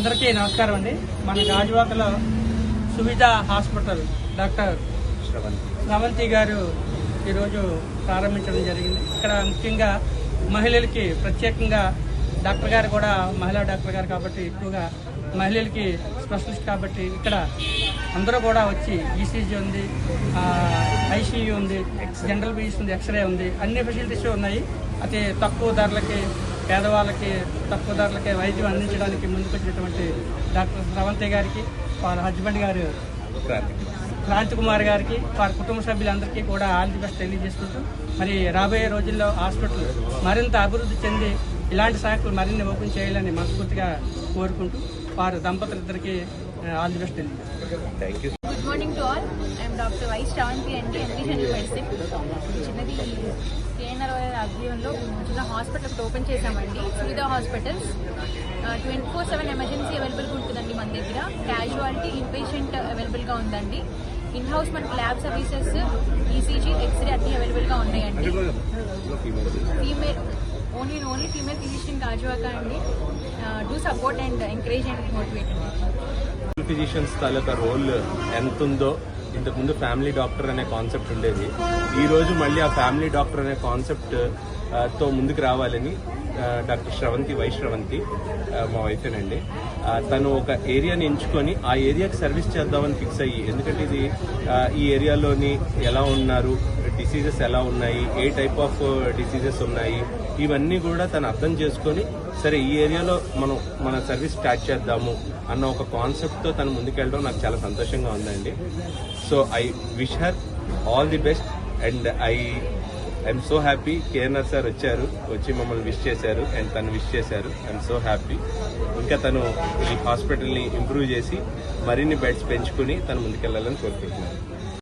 అందరికీ నమస్కారం అండి. మన గాజువాకలో సువిధ హాస్పిటల్ డాక్టర్ రవంతి గారు ఈరోజు ప్రారంభించడం జరిగింది. ఇక్కడ ముఖ్యంగా మహిళలకి ప్రత్యేకంగా డాక్టర్ గారు కూడా మహిళా డాక్టర్ గారు కాబట్టి ఎక్కువగా మహిళలకి స్పెషలిస్ట్ కాబట్టి ఇక్కడ అందరూ కూడా వచ్చి ఈసీజీ ఉంది ఐసీయూ ఉంది ఎక్స్ జనరల్ బీస్ ఉంది ఎక్స్రే ఉంది అన్ని ఫెసిలిటీస్ ఉన్నాయి. అతి తక్కువ ధరలకి పేదవాళ్ళకి తక్కువ ధరలకి వైద్యం అందించడానికి ముందుకొచ్చినటువంటి డాక్టర్ స్రవంతి గారికి వారి హస్బెండ్ గారు క్రాంతి కుమార్ గారికి వారి కుటుంబ సభ్యులందరికీ కూడా ఆల్ ది బెస్ట్ తెలియజేసుకుంటూ మరి రాబోయే రోజుల్లో హాస్పిటల్ మరింత అభివృద్ధి చెంది ఇలాంటి శాఖలు మరిన్ని ఓపెన్ చేయాలని మనస్ఫూర్తిగా కోరుకుంటూ వారు దంపతులిద్దరికీ ఆల్ ది బెస్ట్ తెలియజేస్తారు thank you good morning to all I'm doctor Y Sravanthi అండి ఎండి జనరల్ మెడిసిన్ చిన్నది కేఎన్ఆర్ ఆధ్వర్యంలో చిన్న హాస్పిటల్ ఒకటి ఓపెన్ చేశామండి. Suvidha hospitals twenty four seven emergency అవైలబుల్గా ఉంటుందండి మన దగ్గర. క్యాజువాలిటీ ఇన్పేషెంట్ అవైలబుల్గా ఉందండి. ఇన్ హౌస్ మనకి ల్యాబ్ సర్వీసెస్ ఈసీజీ ఎక్స్రే అన్ని అవైలబుల్గా ఉన్నాయండి. Female only only female physician Gajuwaka అండి. Do support and encourage and motivate అండి. ఫిజిషియన్స్ తాలూకా రోల్ ఎంత ఉందో ఇంతకుముందు ఫ్యామిలీ డాక్టర్ అనే కాన్సెప్ట్ ఉండేది. ఈ రోజు మళ్ళీ ఆ ఫ్యామిలీ డాక్టర్ అనే కాన్సెప్ట్తో ముందుకు రావాలని డాక్టర్ శ్రవంతి వై శ్రవంతి మా వైఫేనండి తను ఒక ఏరియాని ఎంచుకొని ఆ ఏరియాకి సర్వీస్ చేద్దామని ఫిక్స్ అయ్యి ఎందుకంటే ఇది ఈ ఏరియాలోని ఎలా ఉన్నారు డిసీజెస్ ఎలా ఉన్నాయి ఏ టైప్ ఆఫ్ డిసీజెస్ ఉన్నాయి ఇవన్నీ కూడా తను అర్థం చేసుకొని సరే ఈ ఏరియాలో మనం మన సర్వీస్ స్టార్ట్ చేద్దాము అన్న ఒక కాన్సెప్ట్తో తను ముందుకెళ్ళడం నాకు చాలా సంతోషంగా ఉందండి. So I wish her all the best and I I'm so happy KNR sir వచ్చారు వచ్చి మమ్మల్ని విష్ చేశారు అండ్ తను విష్ చేశారు. ఐఎమ్ సో హ్యాపీ ఇంకా తను ఈ హాస్పిటల్ని ఇంప్రూవ్ చేసి మరిన్ని బెడ్స్ పెంచుకుని తను ముందుకెళ్ళాలని కోరుకుంటున్నాను.